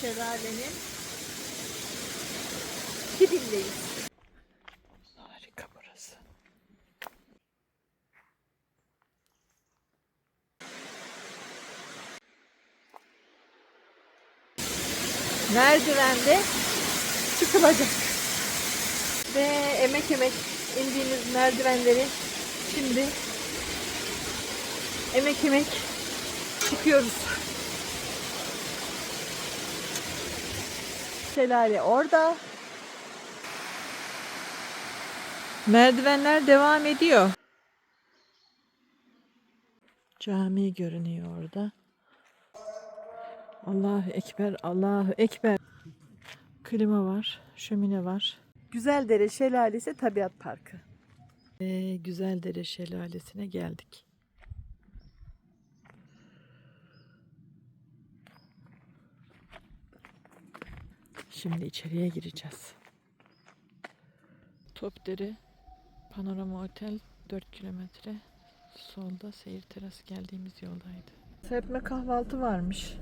şelalenin dibindeyiz. Harika burası. Merdivende çıkılacak. Ve emek emek indiğimiz merdivenleri şimdi emek emek çıkıyoruz. Şelale orada. Merdivenler devam ediyor. Cami görünüyor orada. Allahu Ekber, Allahu Ekber. Klima var, şömine var. Güzeldere Şelalesi Tabiat Parkı. Ee, Güzeldere Şelalesi'ne geldik. Şimdi içeriye gireceğiz. Topdere Panorama Otel 4 kilometre solda seyir terası geldiğimiz yoldaydı. Serpme kahvaltı varmış.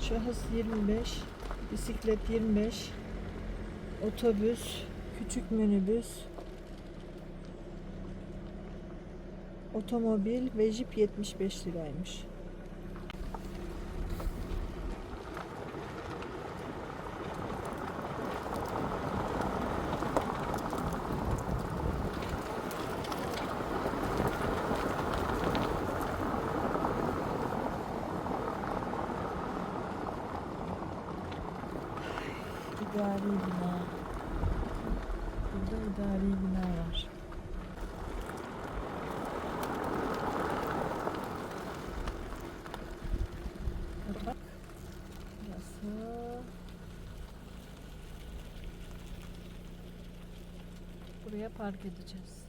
Şahıs 25, bisiklet 25, otobüs, küçük minibüs, otomobil ve jip 75 liraymış. İdari bina. Burada idari bina var. Bak. Burası. Buraya park edeceğiz.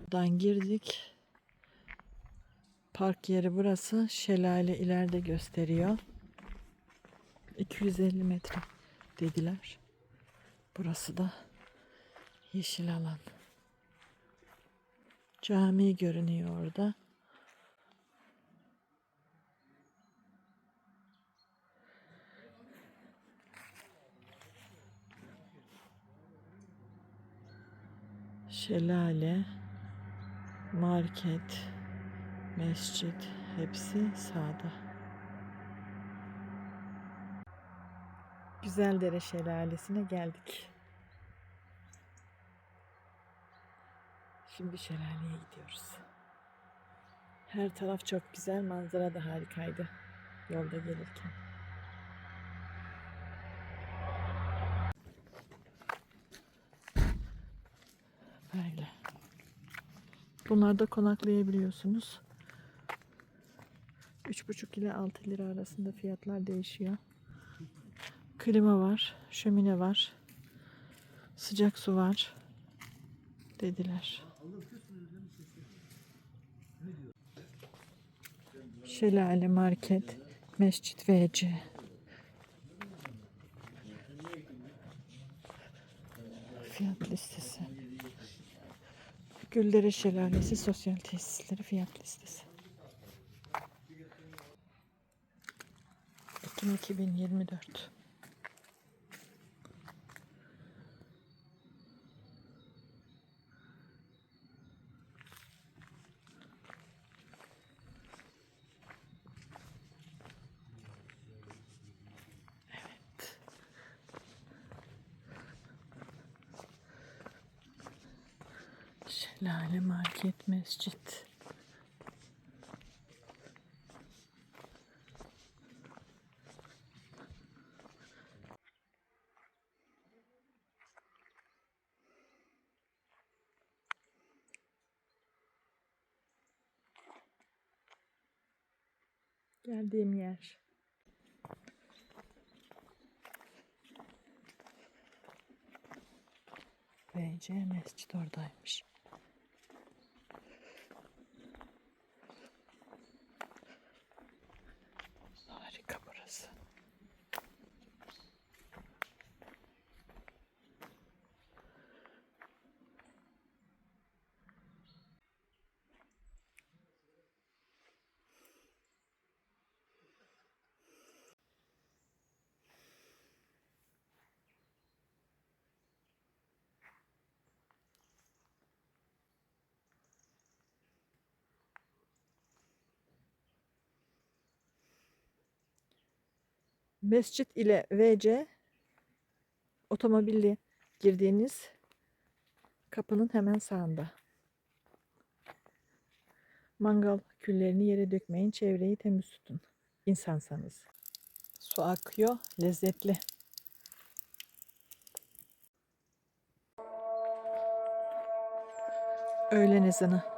Buradan girdik. Park yeri burası. Şelale ileride gösteriyor. 250 metre dediler. Burası da yeşil alan. Cami görünüyor orada. Şelale, market, mescit hepsi sağda. Güzeldere Şelalesi'ne geldik. Şimdi şelaleye gidiyoruz. Her taraf çok güzel, manzara da harikaydı yolda gelirken. Bunlarda konaklayabiliyorsunuz. 3,5 ile 6 lira arasında fiyatlar değişiyor. Klima var, şömine var. Sıcak su var dediler. Şelale Market, Mescit VC. Fiyat listesi. Güldere Şelalesi Sosyal Tesisleri fiyat listesi. Ekim 2024. Şelale Market Mescit. Geldiğim yer. VC Mescit oradaymış. Harika burası. Mescit ile VC otomobille girdiğiniz kapının hemen sağında. Mangal küllerini yere dökmeyin, çevreyi temiz tutun. İnsansanız. Su akıyor, lezzetli. Öğlen ezanı.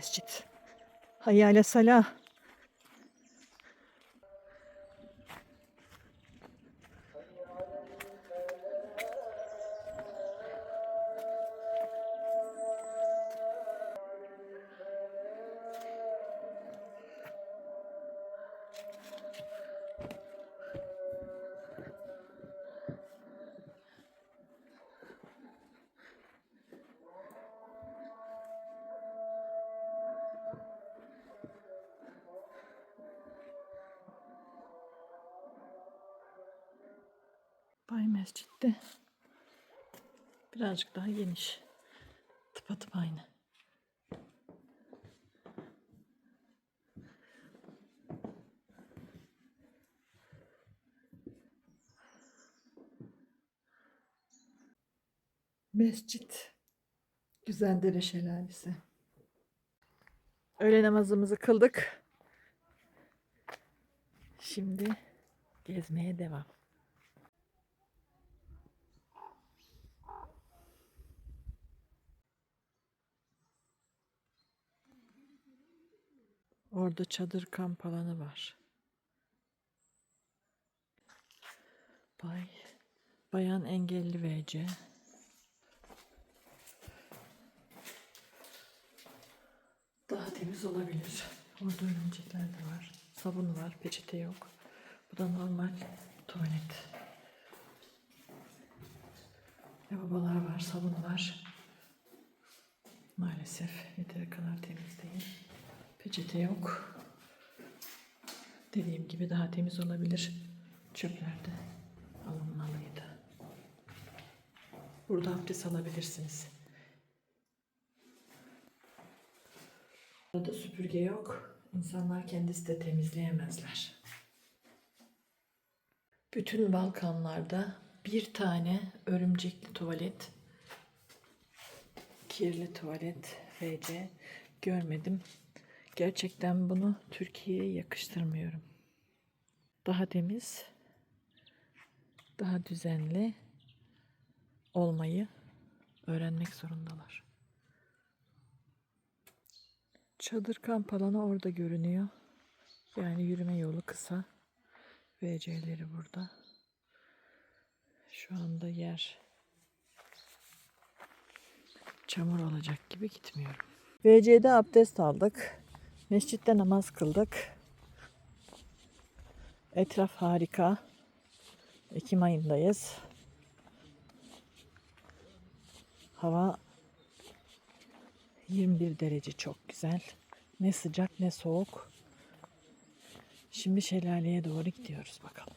Mescit. Hayyale salah. Bay Mescid'de birazcık daha geniş. Tıpatıp aynı. Mescit. Güzeldere Şelalesi. Öğle namazımızı kıldık. Şimdi gezmeye devam. Orada çadır kamp alanı var. Bay Bayan Engelli VC. Daha temiz olabilir. Orada örümcekler de var. Sabun var, peçete yok. Bu da normal tuvalet. Lavabolar var, sabun var. Maalesef yeteri kadar temiz değil. Peçete yok. Dediğim gibi daha temiz olabilir. Çöpler de alınmalıydı. Burada abdest alabilirsiniz. Burada süpürge yok. İnsanlar kendisi de temizleyemezler. Bütün Balkanlarda bir tane örümcekli tuvalet, kirli tuvalet, FC görmedim. Gerçekten bunu Türkiye'ye yakıştırmıyorum. Daha temiz, daha düzenli olmayı öğrenmek zorundalar. Çadır kamp alanı orada görünüyor. Yani yürüme yolu kısa. VC'leri burada. Şu anda yer çamur olacak gibi gitmiyorum. VC'de abdest aldık. Mescitte namaz kıldık. Etraf harika. Ekim ayındayız. Hava 21 derece çok güzel. Ne sıcak ne soğuk. Şimdi şelaleye doğru gidiyoruz bakalım.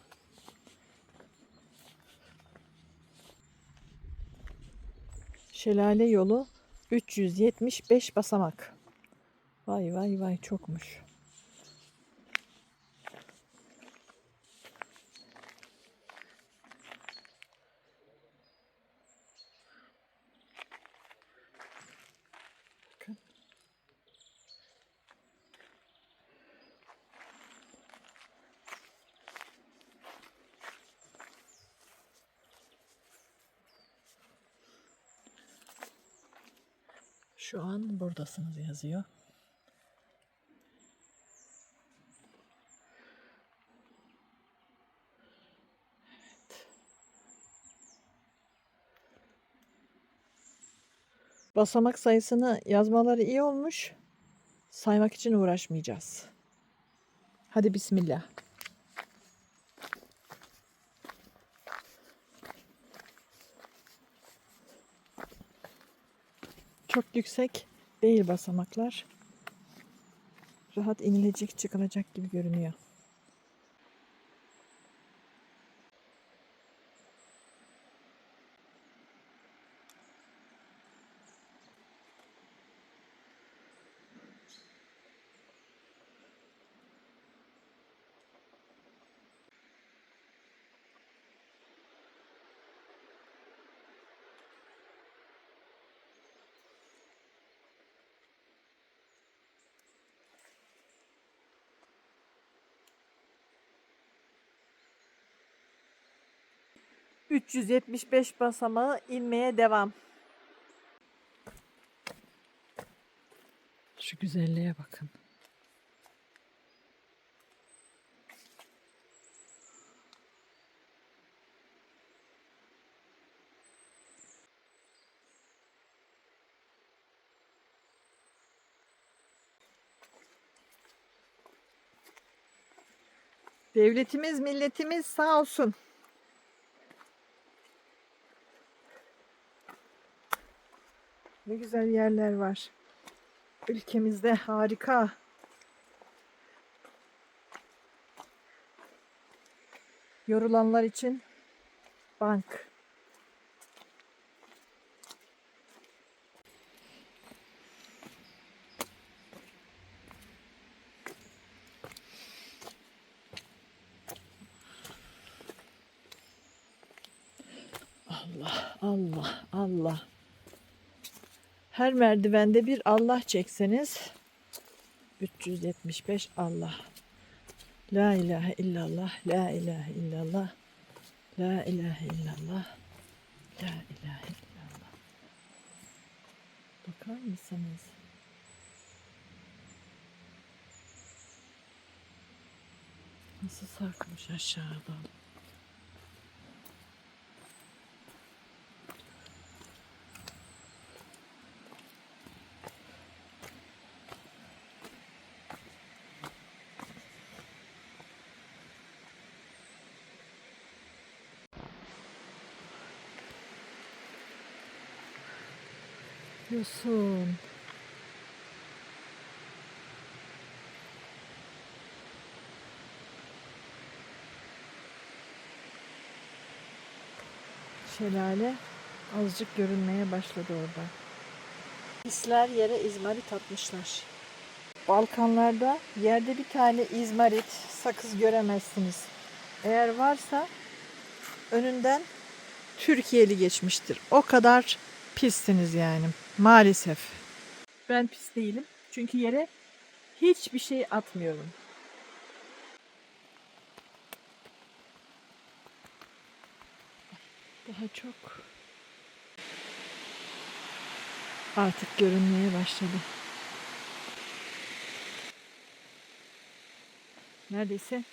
Şelale yolu 375 basamak. Vay vay vay çokmuş. Şu an buradasınız yazıyor. Basamak sayısını yazmaları iyi olmuş. Saymak için uğraşmayacağız. Hadi bismillah. Çok yüksek değil basamaklar. Rahat inilecek çıkılacak gibi görünüyor. ...375 basamağı inmeye devam. Şu güzelliğe bakın. Devletimiz, milletimiz sağ olsun. Ne güzel yerler var. Ülkemizde harika. Yorulanlar için bank. Allah, Allah, Allah. Her merdivende bir Allah çekseniz 375 Allah. La ilahe illallah, la ilahe illallah, la ilahe illallah, la ilahe illallah. Bakar mısınız? Nasıl sarkmış aşağıdan. Yosun. Şelale azıcık görünmeye başladı orada. Hisler yere izmarit atmışlar. Balkanlarda yerde bir tane izmarit, sakız göremezsiniz. Eğer varsa önünden Türkiye'li geçmiştir. O kadar pissiniz yani. Maalesef. Ben pis değilim. Çünkü yere hiçbir şey atmıyorum. Daha çok artık görünmeye başladı. Neredeyse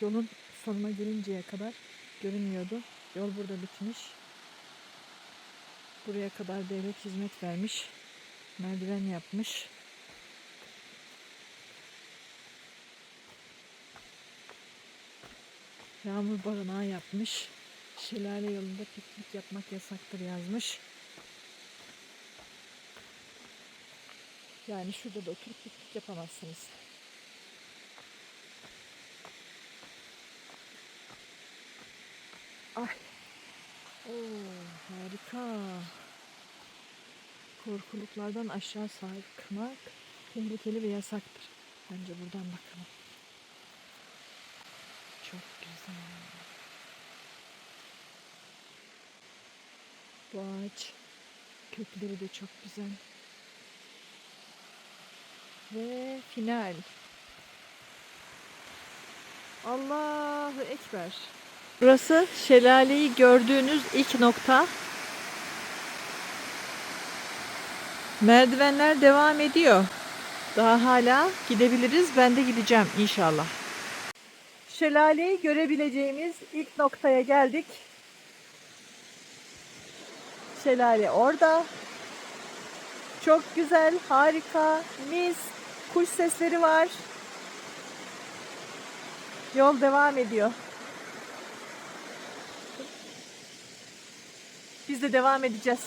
yolun sonuna gelinceye kadar görünmüyordu. Yol burada bitmiş. Buraya kadar devlet hizmet vermiş. Merdiven yapmış. Yağmur barınağı yapmış. Şelale yolunda piknik yapmak yasaktır yazmış. Yani şurada da oturup piknik yapamazsınız. Ay. Oo, harika. Korkuluklardan aşağı sarkmak tehlikeli ve yasaktır. Bence buradan bakalım. Çok güzel. Bu ağaç kökleri de çok güzel. Ve final. Allahu Ekber. Burası şelaleyi gördüğünüz ilk nokta. Merdivenler devam ediyor. Daha hala gidebiliriz. Ben de gideceğim inşallah. Şelaleyi görebileceğimiz ilk noktaya geldik. Şelale orada. Çok güzel, harika, mis, kuş sesleri var. Yol devam ediyor. Biz de devam edeceğiz.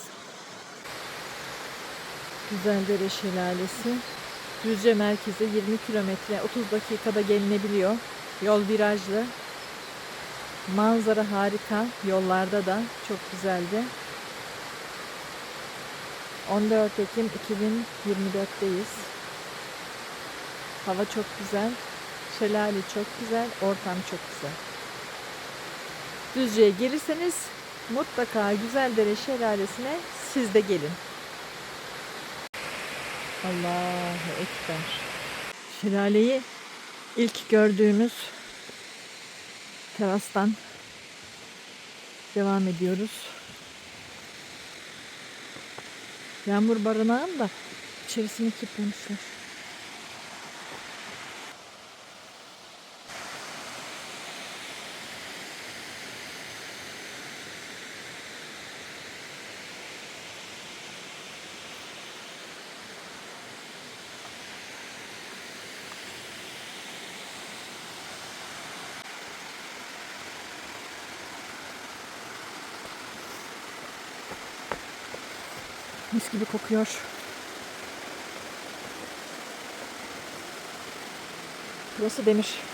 Güzeldere Şelalesi. Düzce merkeze 20 kilometre 30 dakikada gelinebiliyor. Yol virajlı. Manzara harika. Yollarda da çok güzeldi. 14 Ekim 2024'teyiz. Hava çok güzel. Şelale çok güzel. Ortam çok güzel. Düzce'ye gelirseniz mutlaka Güzeldere Şelalesi'ne siz de gelin. Allahu Ekber. Şelaleyi ilk gördüğümüz terastan devam ediyoruz. Yağmur barınağın da içerisini kilitlemişler. Mis gibi kokuyor. Burası demir.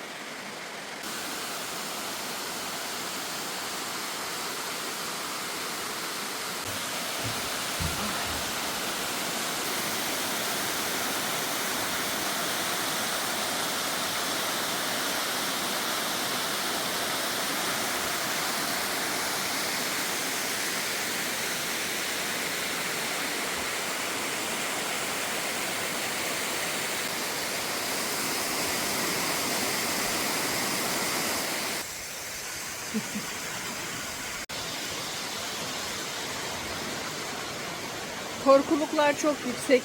Korkuluklar çok yüksek.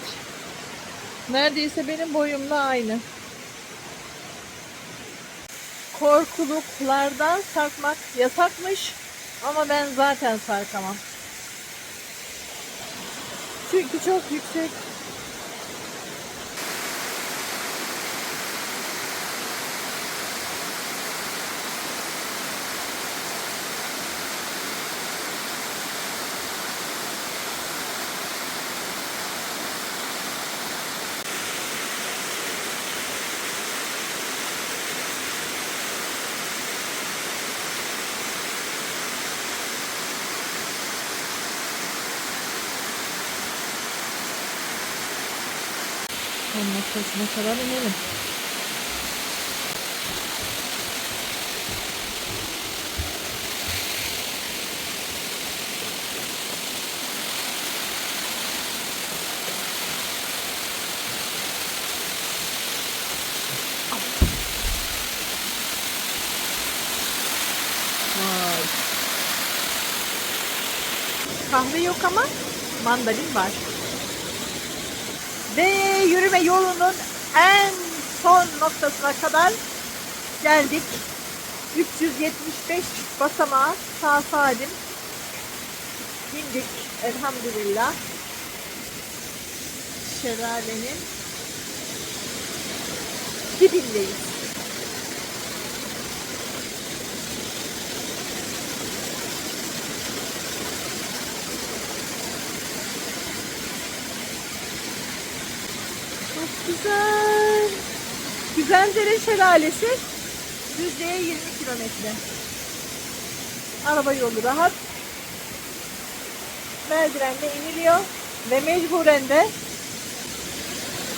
Neredeyse benim boyumla aynı. Korkuluklardan sarkmak yasakmış ama ben zaten sarkamam. Çünkü çok yüksek. Son noktasına kadar inelim. Kahve yok ama mandalin var. Yürüme yolunun en son noktasına kadar geldik. 375 basamağa sağ salim indik elhamdülillah. Şelalenin dibindeyiz. Çok güzel. Güzeldere Şelalesi Düzce'ye 20 kilometre. Araba yolu rahat. Merdivenle iniliyor ve mecburen de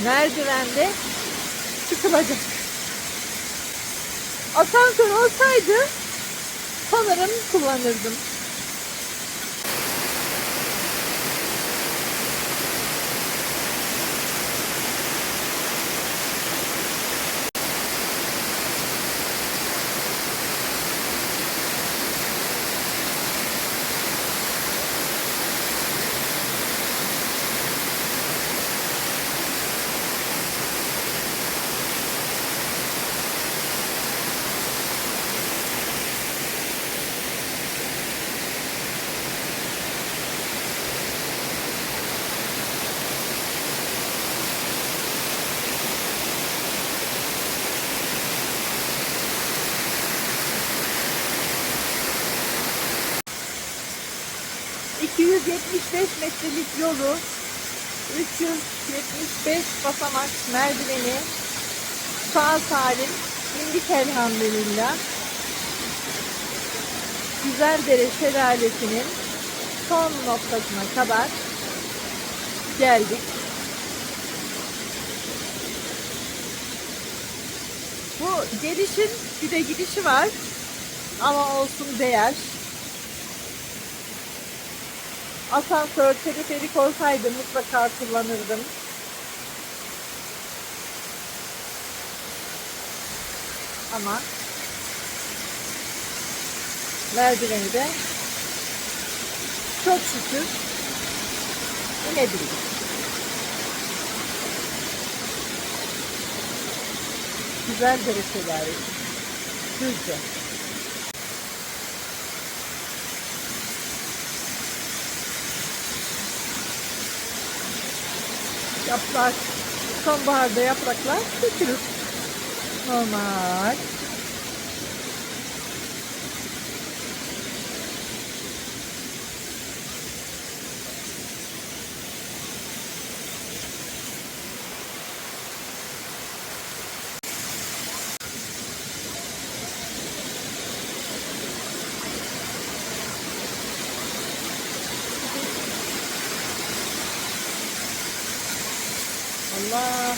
merdivende çıkılacak. Asansör olsaydı sanırım kullanırdım. Metrelik yolu 375 basamak merdiveni sağ salim indik elhamdülillah. Güzeldere Şelalesi'nin son noktasına kadar geldik. Bu gelişin bir de gidişi var. Ama olsun değer. Asansör, teleferik olsaydı mutlaka kullanırdım. Ama merdiveni de çok şükür inebildik. Güzel dereceler. Düzce. Yaprak, sonbaharda yapraklar dökülür. Normal.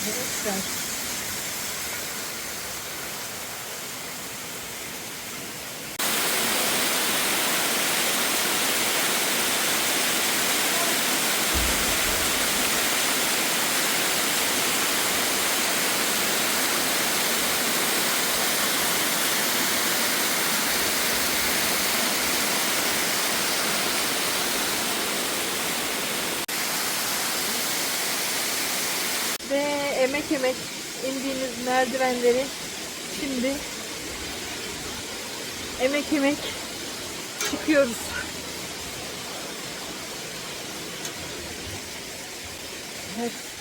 Allahu Ekber. Ve emek emek indiğimiz merdivenleri şimdi emek emek çıkıyoruz. Evet.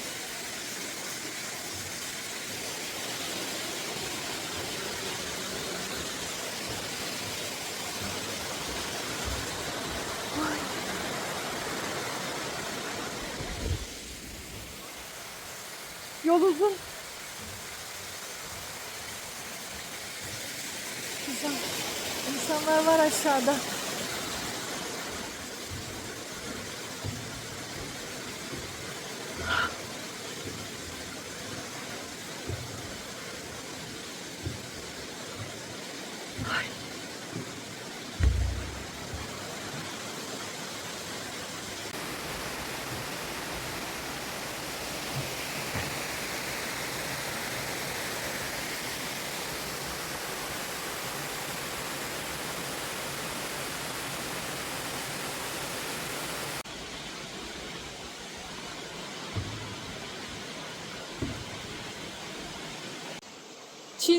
Aşağıda.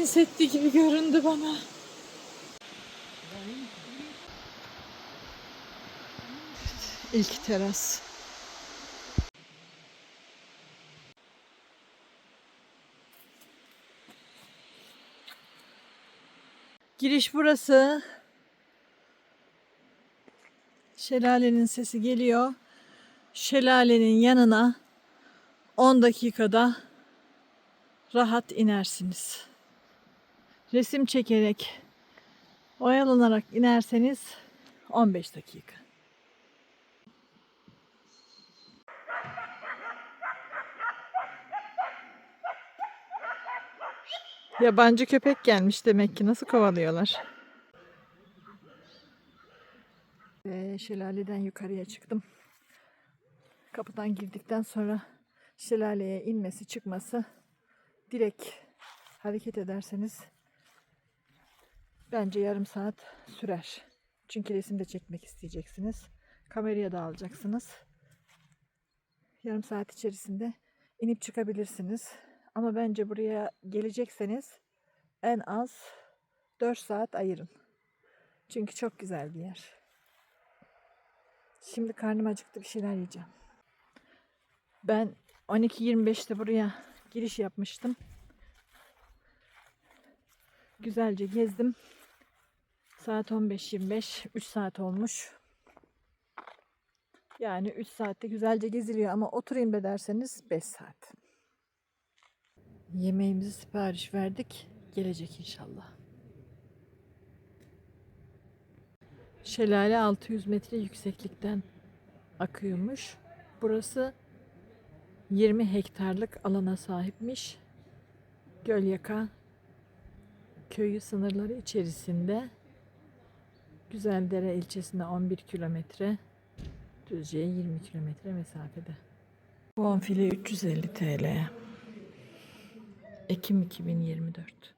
Seddi gibi göründü bana. İlk teras. Giriş burası. Şelalenin sesi geliyor. Şelalenin yanına 10 dakikada rahat inersiniz. Resim çekerek, oyalanarak inerseniz 15 dakika. Yabancı köpek gelmiş demek ki nasıl kovalıyorlar. Ve şelaleden yukarıya çıktım. Kapıdan girdikten sonra şelaleye inmesi çıkması direkt hareket ederseniz bence yarım saat sürer. Çünkü resim de çekmek isteyeceksiniz. Kameraya da alacaksınız. Yarım saat içerisinde inip çıkabilirsiniz. Ama bence buraya gelecekseniz en az 4 saat ayırın. Çünkü çok güzel bir yer. Şimdi karnım acıktı bir şeyler yiyeceğim. Ben 12.25'te buraya giriş yapmıştım. Güzelce gezdim. Saat 15.25, 3 saat olmuş. Yani 3 saatte güzelce geziliyor ama oturayım be derseniz 5 saat. Yemeğimizi sipariş verdik. Gelecek inşallah. Şelale 600 metre yükseklikten akıyormuş. Burası 20 hektarlık alana sahipmiş. Gölyaka köyü sınırları içerisinde Güzeldere ilçesine 11 kilometre, Düzce'ye 20 kilometre mesafede. Bonfile 350 TL. Ekim 2024.